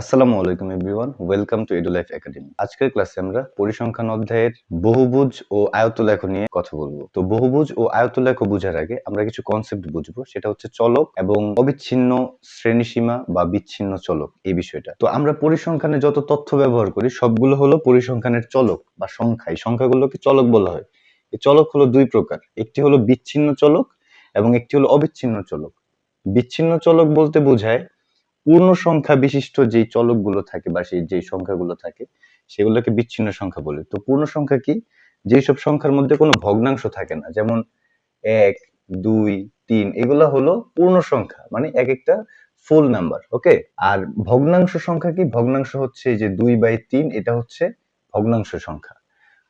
আসসালামু আলাইকুম everyone, welcome to life academy. আজকের ক্লাসে আমরা পরিসংখ্যান অধ্যায়ের বহুভুজ ও আয়তলেখ নিয়ে কথা বলব। তো বহুভুজ ও বোঝার আগে আমরা কিছু কনসেপ্ট বুঝব, সেটা হচ্ছে চলক এবং অবিচ্ছিন্ন শ্রেণীসীমা বা বিচ্ছিন্ন চলক এই বিষয়টা। তো আমরা পরিসংখ্যানে যত তথ্য ব্যবহার করি, সবগুলো হলো পরিসংখ্যানের চলক বা সংখ্যা। এই সংখ্যাগুলোকে চলক বলা হয়। এই চলক হলো দুই প্রকার। একটি হলো বিচ্ছিন্ন চলক এবং একটি হলো অবিচ্ছিন্ন চলক। বিচ্ছিন্ন চলক বলতে বোঝায় পূর্ণ সংখ্যা বিশিষ্ট যেই চলকগুলো থাকে বা সেই যেই সংখ্যাগুলো থাকে, সেগুলোকে বিচ্ছিন্ন সংখ্যা বলে। তো পূর্ণ সংখ্যা কি? যেই সব সংখ্যার মধ্যে কোনো ভগ্নাংশ থাকে না, যেমন এক, দুই, তিন, এগুলো হলো পূর্ণ সংখ্যা মানে এক একটা ফুল নাম্বার, ওকে? আর ভগ্নাংশ সংখ্যা কি? ভগ্নাংশ হচ্ছে যে দুই বাই তিন, এটা হচ্ছে ভগ্নাংশ সংখ্যা।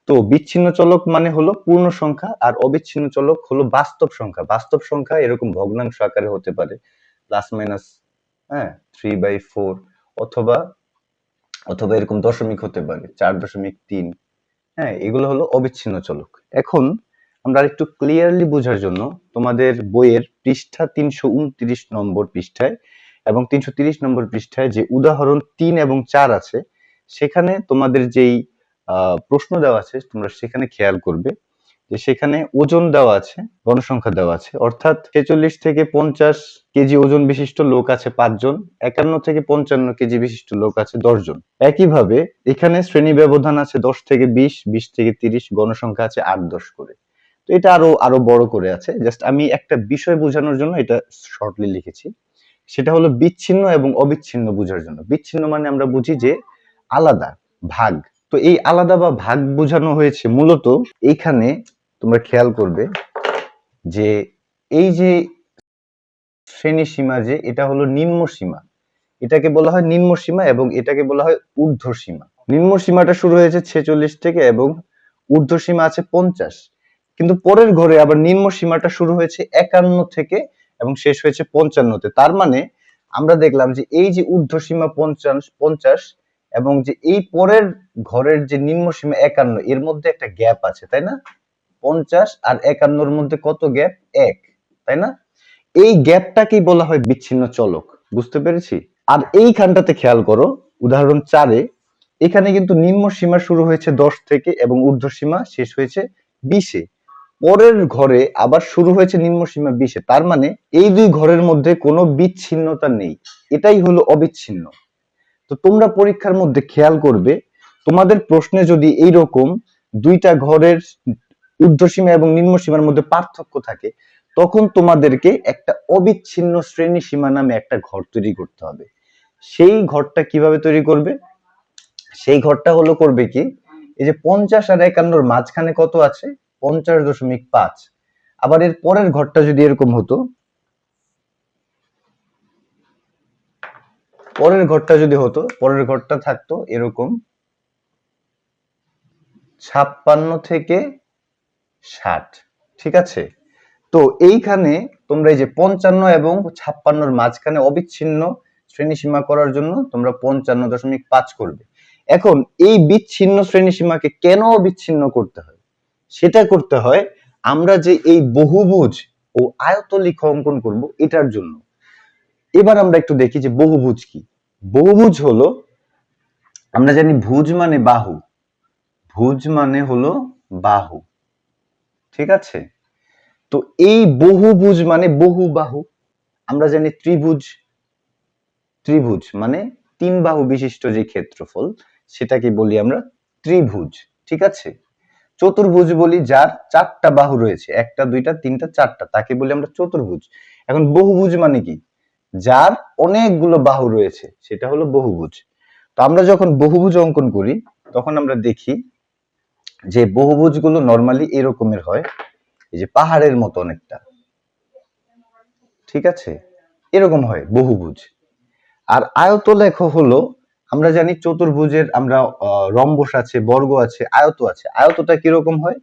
তো বিচ্ছিন্ন চলক মানে হলো পূর্ণ সংখ্যা আর অবিচ্ছিন্ন চলক হলো বাস্তব সংখ্যা। বাস্তব সংখ্যা এরকম ভগ্নাংশ আকারে হতে পারে। প্লাস মাইনাস হ্যাঁ থ্রি বাই ফোর অথবা অথবা এরকম দশমিক হতে পারে, চার দশমিক তিন। হ্যাঁ এগুলো হলো অবিচ্ছিন্ন চলক। এখন আমরা আরেকটু ক্লিয়ারলি বোঝার জন্য তোমাদের বইয়ের পৃষ্ঠা তিনশো উনত্রিশ নম্বর পৃষ্ঠায় এবং তিনশো তিরিশ নম্বর পৃষ্ঠায় যে উদাহরণ তিন এবং চার আছে, সেখানে তোমাদের যেই প্রশ্ন দেওয়া আছে, তোমরা সেখানে খেয়াল করবে যে সেখানে ওজন দেওয়া আছে, গণসংখ্যা দেওয়া আছে। অর্থাৎ ছেচল্লিশ থেকে পঞ্চাশ কেজি ওজন বিশিষ্ট লোক আছে পাঁচজন, একান্ন থেকে পঞ্চান্ন কেজি বিশিষ্ট লোক আছে দশজন। একইভাবে এখানে শ্রেণি ব্যবধান আছে দশ থেকে বিশ বিশ থেকে তিরিশ, গণসংখ্যা আছে আট দশ করে। তো এটা আরও আরও বড় করে আছে। জাস্ট আমি একটা বিষয় বোঝানোর জন্য এটা শর্টলি লিখেছি। সেটা হলো বিচ্ছিন্ন এবং অবিচ্ছিন্ন বোঝার জন্য। বিচ্ছিন্ন মানে আমরা বুঝি যে আলাদা, ভাগ। তো এই আলাদা বা ভাগ বোঝানো হয়েছে মূলত এইখানে তোমরা খেয়াল করবে যে এই যে শ্রেণি সীমা যে, এটা হলো নিম্ন সীমা। এটাকে বলা হয় নিম্ন সীমা এবং এটাকে বলা হয় ঊর্ধ্ব সীমা। নিম্ন সীমাটা শুরু হয়েছে ছেচল্লিশ থেকে এবং ঊর্ধ্ব সীমা আছে পঞ্চাশ। কিন্তু পরের ঘরে আবার নিম্ন সীমাটা শুরু হয়েছে একান্ন থেকে এবং শেষ হয়েছে পঞ্চান্নতে। তার মানে আমরা দেখলাম যে এই যে ঊর্ধ্ব সীমা পঞ্চাশ পঞ্চাশ এবং যে এই পরের ঘরের যে নিম্ন সীমা একান্ন, এর মধ্যে একটা গ্যাপ আছে, তাই না? পঞ্চাশ আর একান্নর মধ্যে কত গ্যাপ? এক, তাই না? এই গ্যাপটাকেই বলা হয় বিচ্ছিন্ন চলক, বুঝতে পেরেছি? আর এইখানটাতে খেয়াল করো, উদাহরণ চারে, এখানে কিন্তু নিম্ন সীমা শুরু হয়েছে দশ থেকে এবং ঊর্ধ্ব সীমা শেষ হয়েছে বিশে। পরের ঘরে আবার শুরু হয়েছে নিম্ন সীমা বিশে, তার মানে এই দুই ঘরের মধ্যে কোনো বিচ্ছিন্নতা নেই। এটাই হলো অবিচ্ছিন্ন। তো তোমরা পরীক্ষার মধ্যে খেয়াল করবে, তোমাদের প্রশ্নে যদি এইরকম দুইটা ঘরের ঊর্ধ্বসীমা এবং নিম্ন সীমার মধ্যে পার্থক্য থাকে, তখন তোমাদেরকে একটা অবিচ্ছিন্ন শ্রেণি সীমা নামে একটা ঘর তৈরি করতে হবে। সেই ঘরটা কীভাবে তৈরি করবে? সেই ঘরটা হলো করবে কি, এই যে পঞ্চাশ আর একান্নর মাঝখানে কত আছে? পঞ্চাশ দশমিক পাঁচ। আবার এর পরের ঘরটা যদি এরকম হতো পরের ঘরটা যদি হতো, পরের ঘরটা থাকতো এরকম ছাপ্পান্ন থেকে ষাট, ঠিক আছে? তো এইখানে তোমরা এই যে পঞ্চান্ন এবং ছাপ্পান্নর মাঝখানে অবিচ্ছিন্ন শ্রেণীসীমা করার জন্য তোমরা পঞ্চান্ন দশমিক পাঁচ করবে। এখন এই বিচ্ছিন্ন শ্রেণীসীমাকে কেন অবিচ্ছিন্ন করতে হয়? সেটা করতে হয় আমরা যে এই বহুভুজ ও আয়তলিখ অঙ্কন করব এটার জন্য। এবার আমরা একটু দেখি যে বহুভুজ কি। বহুভুজ হলো, আমরা জানি ভুজ মানে বাহু। ভুজ মানে হলো বাহু। ঠিক আছে? তো এই বহুভুজ মানে বহু বাহু। আমরা জানি ত্রিভুজ। ত্রিভুজ মানে তিন বাহু বিশিষ্ট যে ক্ষেত্রফল, সেটাকে বলি আমরা ত্রিভুজ। ঠিক আছে? চতুর্ভুজ বলি যার চারটা বাহু রয়েছে, একটা, দুইটা, তিনটা, চারটা, তাকে বলি আমরা চতুর্ভুজ। এখন বহুভুজ মানে কি? যার অনেকগুলো বাহু রয়েছে, সেটা হলো বহুভুজ। তো আমরা যখন বহুভুজ অঙ্কন করি, তখন আমরা দেখি যে বহুভুজগুলো নর্মালি এরকমের হয়, এই যে পাহাড়ের মতো অনেকটা। ঠিক আছে? এরকম হয় বহুভুজ। আর আয়ত লেখ হলো, আমরা জানি চতুর্ভুজের আমরা রম্বস আছে, বর্গ আছে, আয়ত আছে। আয়তটা কীরকম হয়?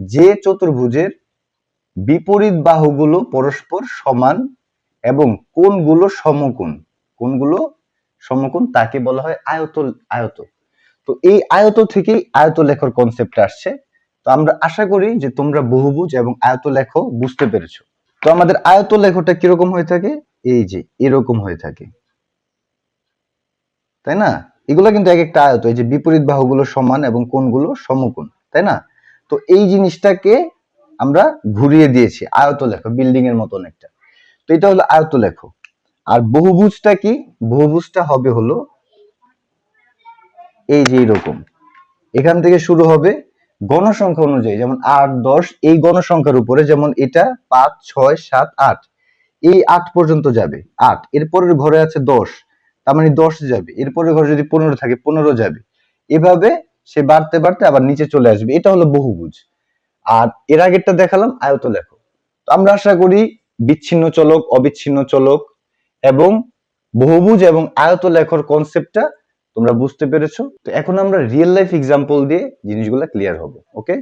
যে চতুর্ভুজের বিপরীত বাহুগুলো পরস্পর সমান এবং কোনগুলো সমকোণ? কোনগুলো সমকোণ? তাকে বলা হয় আয়ত আয়ত। তো এই আয়ত থেকেই আয়ত লেখার কনসেপ্ট আসছে। তো আমরা আশা করি যে তোমরা বহুভুজ এবং আয়ত লেখো বুঝতে পেরেছ। তো আমাদের আয়ত লেখটা কীরকম হয়ে থাকে? এই যে, এরকম হয়ে থাকে। তাই না? এগুলো কিন্তু এক একটা আয়ত, এই যে বিপরীত বাহুগুলো সমান এবং কোনগুলো সমকোণ, তাই না? তো এই জিনিসটাকে আমরা ঘুরিয়ে দিয়েছি আয়ত লেখো বিল্ডিং এর মতন একটা। তো এটা হলো আয়ত লেখো আর বহুভুজটা কি? বহুভুজটা হবে হলো এই যে এরকম। এখান থেকে শুরু হবে গণসংখ্যা অনুযায়ী, যেমন আট, দশ, এই গণসংখ্যার উপরে, যেমন এটা, পাঁচ, ছয়, সাত, আট। এই আট পর্যন্ত যাবে। আট এরপরের ঘরে আছে দশ। তার মানে দশ যাবে। এরপরের ঘরে যদি পনেরো থাকে, পনেরো যাবে। এভাবে সে বাড়তে বাড়তে আবার নিচে চলে আসবে। এটা হলো বহুভুজ। আর এর আগেরটা দেখালাম আয়ত লেখো আমরা আশা করি বিচ্ছিন্ন চলক, অবিচ্ছিন্ন চলক এবং বহুভুজ এবং আয়ত লেখর কনসেপ্টটা তোমরা বুঝতে পেরেছ। তো এখন আমরা রিয়েল লাইফ এক্সাম্পল দিয়ে জিনিসগুলো ক্লিয়ার হবে ওকে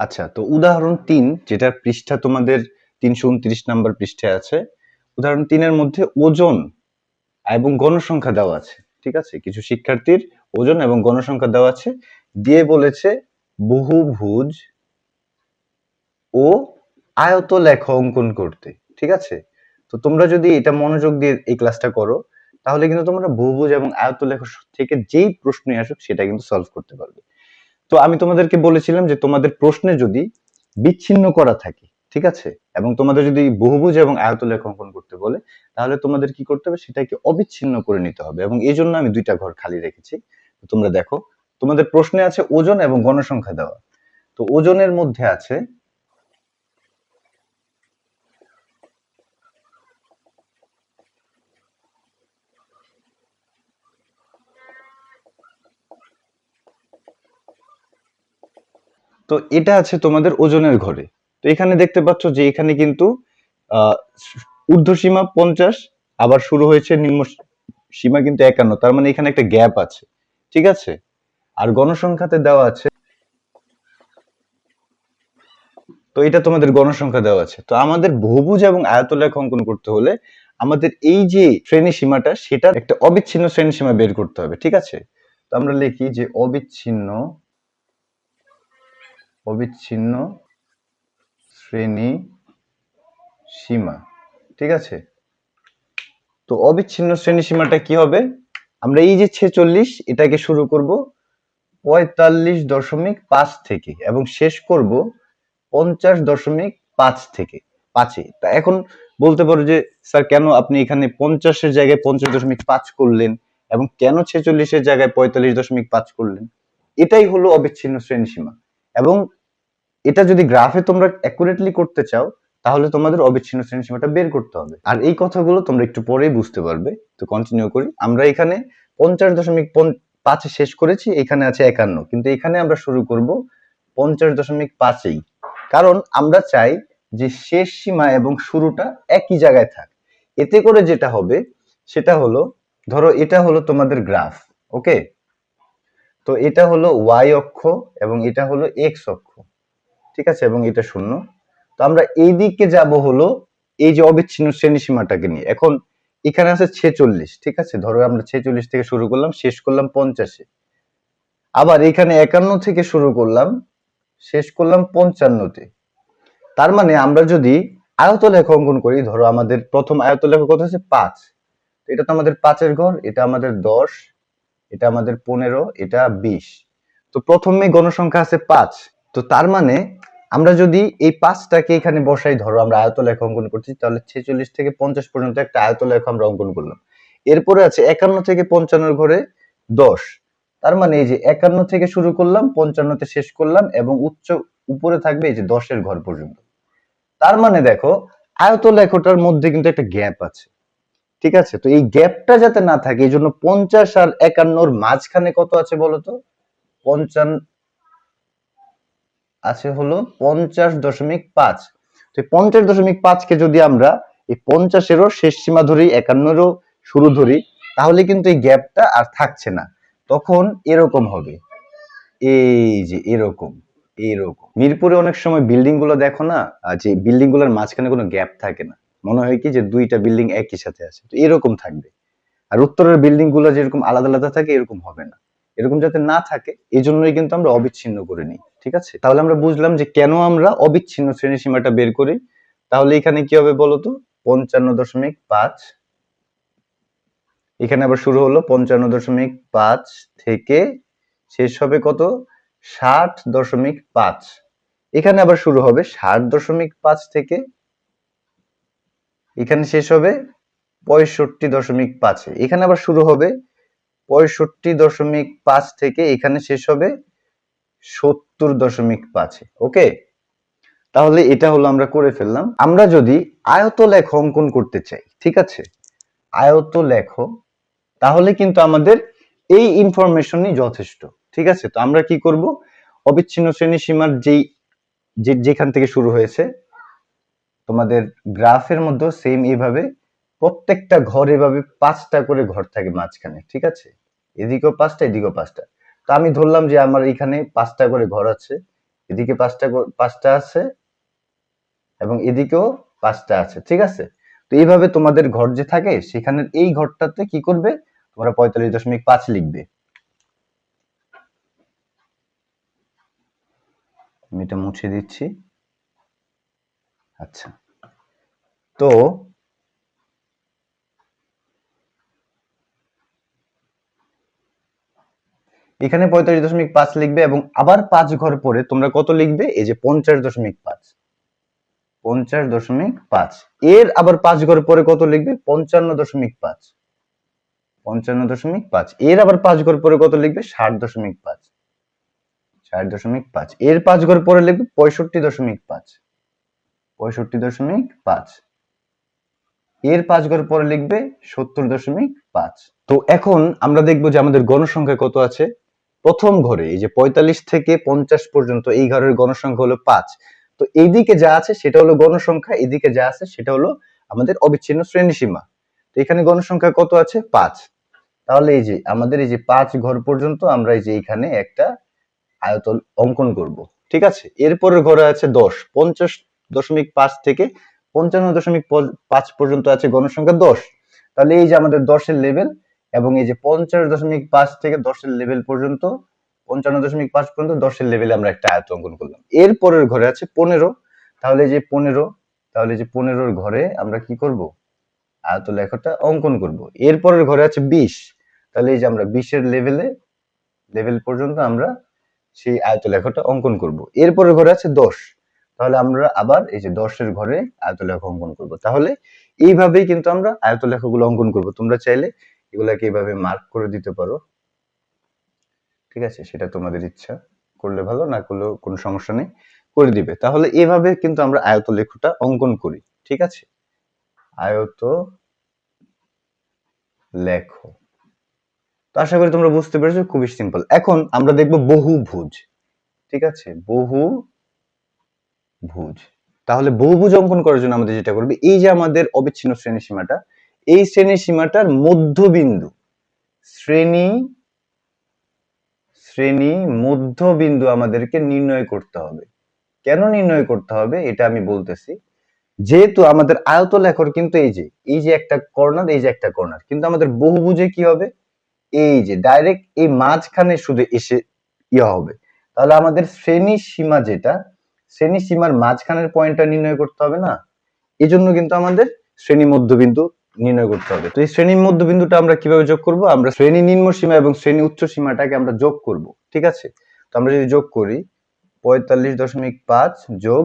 আচ্ছা তো উদাহরণ তিন, যেটার পৃষ্ঠা তোমাদের তিনশো উনত্রিশ নাম্বার পৃষ্ঠায় আছে। উদাহরণ তিনের মধ্যে ওজন এবং গণসংখ্যা দেওয়া আছে, ঠিক আছে? কিছু শিক্ষার্থীর ওজন এবং গণসংখ্যা দেওয়া আছে। দিয়ে বলেছে বহুভুজ ও আয়ত লেখা অঙ্কন করতে। ঠিক আছে? তো তোমরা যদি এটা মনোযোগ দিয়ে এই ক্লাসটা করো, তাহলে কিন্তু তোমরা বহুভুজ এবং আয়ত লেখা থেকে যেই প্রশ্নই আসুক, সেটা কিন্তু সলভ করতে পারবে। তো আমি তোমাদেরকে বলেছিলাম যে তোমাদের প্রশ্নে যদি বিচ্ছিন্ন করা থাকে, ঠিক আছে? এবং তোমাদের যদি বহুভুজ এবং আয়ত লেখা করতে বলে, তাহলে তোমাদের কি করতে হবে? সেটাকে অবিচ্ছিন্ন করে নিতে হবে। এবং এই জন্য আমি দুইটা ঘর খালি রেখেছি। তোমরা দেখো, তোমাদের প্রশ্নে আছে ওজন এবং গণসংখ্যা দেওয়া। তো ওজনের মধ্যে আছে তো এটা আছে তোমাদের ওজনের ঘরে। তো এখানে দেখতে পাচ্ছ যে এখানে কিন্তু ঊর্ধ্বসীমা পঞ্চাশ, আবার শুরু হয়েছে নিম্ন সীমা কিন্তু একান্ন। তার মানে এখানে একটা গ্যাপ আছে। ঠিক আছে? আর গণসংখ্যাতে দেওয়া আছে, তো এটা তোমাদের গণসংখ্যা দেওয়া আছে। তো আমাদের বহুভুজ এবং আয়তলেখ অঙ্কন করতে হলে আমাদের এই যে শ্রেণি সীমাটা সেটা একটা অবিচ্ছিন্ন শ্রেণি সীমা বের করতে হবে। ঠিক আছে? তো আমরা লিখি যে অবিচ্ছিন্ন অবিচ্ছিন্ন শ্রেণি সীমা, ঠিক আছে? তো অবিচ্ছিন্ন শ্রেণি সীমাটা কি হবে? আমরা এই যে ছেচল্লিশ, এটাকে শুরু করব পঁয়তাল্লিশ দশমিক পাঁচ থেকে এবং শেষ করব পঞ্চাশ দশমিক পাঁচ থেকে, পাঁচে। তা এখন বলতে পারো যে, স্যার, কেন আপনি এখানে পঞ্চাশের জায়গায় পঞ্চাশ দশমিক পাঁচ করলেন এবং কেন ছেচল্লিশের জায়গায় পঁয়তাল্লিশ দশমিক পাঁচ করলেন? এটাই হলো অবিচ্ছিন্ন শ্রেণি সীমা। এবং এটা যদি গ্রাফে তোমরা অ্যাকুরেটলি করতে চাও, তাহলে তোমাদের অবিচ্ছিন্ন শ্রেণি সীমাটা বের করতে হবে। আর এই কথাগুলো তোমরা একটু পরেই বুঝতে পারবে। তো কন্টিনিউ করি। আমরা এখানে পঞ্চাশ দশমিক পাঁচে শেষ করেছি, এখানে আছে একান্ন। কিন্তু এখানে আমরা শুরু করব পঞ্চাশ দশমিক পাঁচেই কারণ আমরা চাই যে শেষ সীমা এবং শুরুটা একই জায়গায় থাক। এতে করে যেটা হবে, সেটা হলো, ধরো এটা হলো তোমাদের গ্রাফ ওকে তো এটা হলো ওয়াই অক্ষ এবং এটা হলো এক্স অক্ষ, ঠিক আছে? এবং এটা শূন্য। তো আমরা এই দিকে যাব হলো এই যে অবিচ্ছিন্ন শ্রেণি সীমাটাকে নিয়ে। এখন এখানে আছে ছেচল্লিশ, ঠিক আছে? ধরো আমরা ছেচল্লিশ থেকে শুরু করলাম, শেষ করলাম পঞ্চাশে। আবার এখানে একান্ন থেকে শুরু করলাম, শেষ করলাম পঞ্চান্নতে। তার মানে আমরা যদি আয়তলেখ অঙ্কন করি, ধরো আমাদের প্রথম আয়তলেখ কত হচ্ছে পাঁচ। এটা তো আমাদের পাঁচের ঘর, এটা আমাদের দশ এটা আমাদের পনেরো, এটা বিশ। তো প্রথমে গণসংখ্যা আছে পাঁচ। তো তার মানে আমরা যদি এই পাঁচটাকে এখানে বসাই, ধরো আমরা আয়তলেখ অঙ্কন করছি, তাহলে ছেচল্লিশ থেকে পঞ্চাশ পর্যন্ত একটা আয়তলেখ আমরা অঙ্কন করলাম। এরপরে আছে একান্ন থেকে পঞ্চান্নর ঘরে দশ। তার মানে এই যে একান্ন থেকে শুরু করলাম, পঞ্চান্নতে শেষ করলাম, এবং উচ্চ উপরে থাকবে এই যে দশের ঘর পর্যন্ত। তার মানে দেখো, আয়তলেখটার মধ্যে কিন্তু একটা গ্যাপ আছে। ঠিক আছে? তো এই গ্যাপটা যাতে না থাকে, এই জন্য পঞ্চাশ আর একান্নর মাঝখানে কত আছে বলতো পঞ্চান্ন আছে হলো পঞ্চাশ দশমিক পাঁচ। তো পঞ্চাশ দশমিক পাঁচকে যদি আমরা এই পঞ্চাশেরও শেষ সীমা ধরি, একান্নরও শুরু ধরি, তাহলে কিন্তু এই গ্যাপটা আর থাকছে না। তখন এরকম হবে। এই যে এরকম এরকম। মিরপুরে অনেক সময় বিল্ডিংগুলো দেখো না? যে বিল্ডিংগুলোর মাঝখানে কোনো গ্যাপ থাকে না। মনে হয় কি যে দুইটা বিল্ডিং একই সাথে আছে। তো এরকম থাকবে। আর উত্তরের বিল্ডিংগুলো যেরকম আলাদা আলাদা থাকে, এরকম হবে না। এরকম যাতে না থাকে এই জন্যই কিন্তু আমরা অবিচ্ছিন্ন করে নিই, ঠিক আছে? তাহলে আমরা বুঝলাম যে কেন আমরা অবিচ্ছিন্ন শ্রেণি সীমাটা বের করি। তাহলে এখানে কি হবে বলতো? পঞ্চান্ন দশমিক পাঁচ। এখানে আবার শুরু হলো পঞ্চান্ন দশমিক পাঁচ থেকে শেষ হবে কত? ষাট দশমিক পাঁচ। এখানে আবার শুরু হবে ষাট দশমিক পাঁচ থেকে এখানে শেষ হবে পঁয়ষট্টি দশমিক পাঁচে। এখানে আবার শুরু হবে পঁয়ষট্টি দশমিক পাঁচ থেকে এখানে শেষ হবে সত্তর দশমিক পাঁচে। ওকে? তাহলে এটা হলো আমরা করে ফেললাম। আমরা যদি আয়ত লেখ অঙ্কন করতে চাই, ঠিক আছে? আয়ত লেখ তাহলে কিন্তু আমাদের এই ইনফরমেশনই যথেষ্ট, ঠিক আছে? তো আমরা কি করব? অবিচ্ছিন্ন শ্রেণি সীমার যেই যেখান থেকে শুরু হয়েছে তোমাদের গ্রাফের মধ্যে সেম এইভাবে প্রত্যেকটা ঘর এভাবে পাঁচটা করে ঘর থাকে মাঝখানে, ঠিক আছে? এদিকেও পাঁচটা এদিকেও পাঁচটা। তো আমি ধরলাম যে আমার এখানে পাঁচটা করে ঘর আছে, এদিকে পাঁচটা পাঁচটা আছে এবং এদিকেও পাঁচটা আছে, ঠিক আছে? তো এইভাবে তোমাদের ঘর যে থাকে সেখানে এই ঘরটাতে কি করবে? তোমরা পঁয়তাল্লিশ দশমিক পাঁচ লিখবে। আমি এটা মুছে দিচ্ছি। আচ্ছা। তো এখানে পঁয়তাল্লিশ দশমিক পাঁচ লিখবে এবং আবার পাঁচ ঘর পরে তোমরা কত লিখবে? এই যে পঞ্চাশ দশমিক পাঁচ। পঞ্চাশ দশমিক পাঁচ। এর আবার পাঁচ ঘর পরে কত লিখবে? পঞ্চান্ন দশমিক পাঁচ। পঞ্চান্ন দশমিক পাঁচ। এর আবার পাঁচ ঘর পরে কত লিখবে? ষাট দশমিক পাঁচ। ষাট দশমিক পাঁচ। এর পাঁচ ঘর পরে লিখবে পঁয়ষট্টি দশমিক পাঁচ। পঁয়ষট্টি দশমিক পাঁচ। এর পাঁচ ঘর পরে লিখবে সত্তর দশমিক পাঁচ। তো এখন আমরা দেখব যে আমাদের গণসংখ্যা কত আছে। প্রথম ঘরে এই যে পঁয়তাল্লিশ থেকে পঞ্চাশ পর্যন্ত এই ঘরের গণসংখ্যা হলো পাঁচ। তো এইদিকে যা আছে সেটা হলো গণসংখ্যা এদিকে যা আছে সেটা হলো আমাদের অবিচ্ছিন্ন শ্রেণীসীমা। তো এখানে গণসংখ্যা কত আছে? পাঁচ। তাহলে এই যে আমাদের এই যে পাঁচ ঘর পর্যন্ত আমরা এই যে এখানে একটা আয়তন অঙ্কন করব। ঠিক আছে? এরপরের ঘরে আছে দশ। পঞ্চাশ দশমিক পাঁচ থেকে পঞ্চান্ন দশমিক পাঁচ পর্যন্ত আছে গণসংখ্যা দশ। তাহলে এই যে আমাদের দশের লেভেল এবং এই যে পঞ্চাশ দশমিক পাঁচ থেকে দশের লেভেল পর্যন্ত, পঞ্চান্ন দশমিক পাঁচ পর্যন্ত দশের লেভেলে আমরা একটা আয়ত অঙ্কন করলাম। এরপরের ঘরে আছে পনেরো। তাহলে যে পনেরো, তাহলে যে পনেরোর ঘরে আমরা কি করব? আয়ত লেখাটা অঙ্কন করব। এরপরের ঘরে আছে বিশ। তাহলে এই যে আমরা বিশের লেভেলে লেভেল পর্যন্ত আমরা সেই আয়ত লেখাটা অঙ্কন করব। এরপরের ঘরে আছে দশ। তাহলে আমরা আবার এই যে দশের ঘরে আয়ত লেখা অঙ্কন করব। তাহলে এইভাবেই কিন্তু আমরা আয়ত লেখাগুলো অঙ্কন করব। তোমরা চাইলে এগুলাকে এইভাবে মার্ক করে দিতে পারো। ঠিক আছে? সেটা তোমাদের ইচ্ছা। করলে ভালো, না করলেও কোনো সমস্যা নেই। করে দিবে। তাহলে এভাবে কিন্তু আমরা আয়ত লেখটা অঙ্কন করি। ঠিক আছে? আয়ত লেখো তো আশা করি তোমরা বুঝতে পেরেছ, খুবই সিম্পল এখন আমরা দেখব বহুভুজ। ঠিক আছে? বহু ভুজ। তাহলে বহুভুজ অঙ্কন করার জন্য আমাদের যেটা করবে, এই যে আমাদের অবিচ্ছিন্ন শ্রেণি সীমাটা, এই শ্রেণি সীমাটার মধ্যবিন্দু, শ্রেণি শ্রেণি মধ্যবিন্দু আমাদেরকে নির্ণয় করতে হবে। কেন নির্ণয় করতে হবে? এটা আমি বলতেছি। যেহেতু আমাদের আয়ত লেখর কিন্তু এই যে এই যে একটা কর্নার, এই যে একটা কর্নার, কিন্তু আমাদের বহুভুজে কি হবে? এই যে ডাইরেক্ট এই মাঝখানে শুধু এসে ইয়ে হবে। তাহলে আমাদের শ্রেণি সীমা যেটা শ্রেণি সীমার মাঝখানের পয়েন্টটা নির্ণয় করতে হবে না? এই জন্য কিন্তু আমাদের শ্রেণি মধ্যবিন্দু নির্ণয় করতে হবে। তো এই শ্রেণি মধ্যবিন্দুটা আমরা কীভাবে যোগ করব? আমরা শ্রেণি নিম্ন সীমা এবং শ্রেণি উচ্চ সীমাটাকে আমরা যোগ করব, ঠিক আছে? তো আমরা যদি যোগ করি, পঁয়তাল্লিশ দশমিক পাঁচ যোগ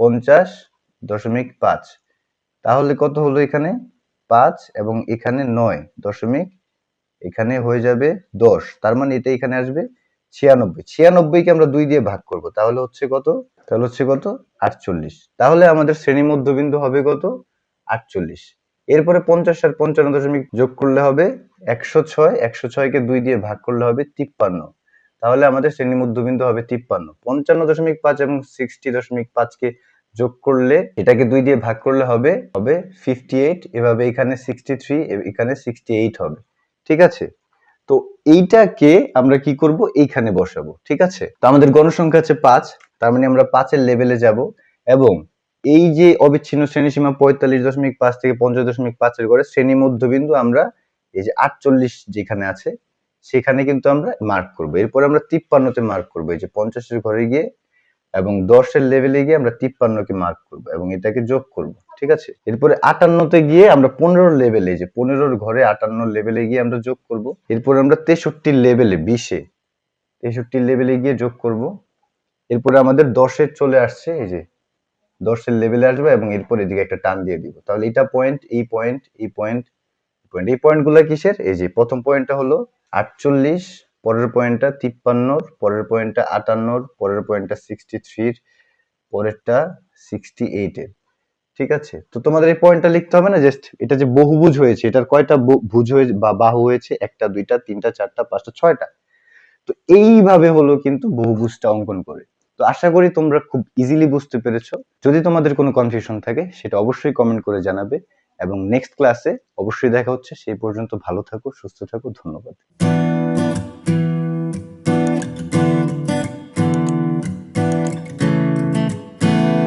পঞ্চাশ দশমিক পাঁচ। তাহলে কত হলো এখানে? পাঁচ এবং এখানে নয় দশমিক, এখানে হয়ে যাবে দশ। তার মানে এটা এখানে আসবে ছিয়ানব্বই। ছিয়ানব্বইকে আমরা দুই দিয়ে ভাগ করব, তাহলে হচ্ছে কত? তাহলে হচ্ছে কত? আটচল্লিশ। তাহলে আমাদের শ্রেণি মধ্যবিন্দু হবে কত? আটচল্লিশ। এরপরে পঞ্চাশ আর পঞ্চান্ন দশমিক যোগ করলে হবে একশো ছয়। একশো ছয়কে দুই দিয়ে ভাগ করলে হবে তিপ্পান্ন। তাহলে আমাদের শ্রেণি মধ্যবিন্দু হবে তিপ্পান্ন। পঞ্চান্ন দশমিক পাঁচ এবং সিক্সটি দশমিক পাঁচকে যোগ করলে এটাকে দুই দিয়ে ভাগ করলে হবে হবে ফিফটি এইট এভাবে এখানে সিক্সটি থ্রি এখানে সিক্সটি এইট হবে। ঠিক আছে? তো এইটাকে আমরা কি করব? এইখানে বসাবো, ঠিক আছে? তো আমাদের গণসংখ্যা আছে পাঁচ, তার মানে আমরা পাঁচের লেভেলে যাব এবং এই যে অবিচ্ছিন্ন শ্রেণীসীমা পঁয়তাল্লিশ দশমিক পাঁচ থেকে পঞ্চাশ দশমিক পাঁচের ঘরে শ্রেণি মধ্যবিন্দু আমরা এই যে আটচল্লিশ যেখানে আছে, সেখানে কিন্তু আমরা মার্ক করব। এরপর আমরা তিপ্পান্নতে মার্ক করব। এই যে পঞ্চাশের ঘরে গিয়ে এবং দশের লেভেলে গিয়ে আমরা তিপ্পান্নকে মার্ক করব এবং এটাকে যোগ করব, ঠিক আছে? এরপরে আটান্নতে গিয়ে আমরা পনেরো লেভেলে যে পনেরোর ঘরে আটান্ন লেভেলে গিয়ে আমরা যোগ করব, এরপরে আমরা তেষট্টির লেভেলে বিশে, তেষট্টির লেভেলে গিয়ে যোগ করব, এরপরে আমাদের দশের চলে আসছে, এই যে দশের লেভেলে আসবে এবং এরপর এদিকে একটা টান দিয়ে দিব। তাহলে এটা পয়েন্ট এই পয়েন্ট এই পয়েন্ট পয়েন্ট এই পয়েন্টগুলো কিসের? এই যে প্রথম পয়েন্টটা হলো আটচল্লিশ পরের পয়েন্টটা তিপ্পান্নর, পরের পয়েন্টটা আটান্নর, পরের পয়েন্টটা সিক্সটি থ্রির, পরেরটা সিক্সটি এইটের। ঠিক আছে? তো তোমাদের এই পয়েন্টটা লিখতে হবে না? জাস্ট এটা যে বহুভুজ হয়েছে, এটার কয়টা ভুজ হয়ে বা বাহু হয়েছে? একটা, দুইটা, তিনটা, চারটা, পাঁচটা, ছয়টা। তো এইভাবে হলো কিন্তু বহুভুজটা অঙ্কন করে। তো আশা করি তোমরা খুব ইজিলি বুঝতে পেরেছ। যদি তোমাদের কোনো কনফিউশন থাকে, সেটা অবশ্যই কমেন্ট করে জানাবে। এবং নেক্সট ক্লাসে অবশ্যই দেখা হচ্ছে। সেই পর্যন্ত ভালো থাকো, সুস্থ থাকো, ধন্যবাদ।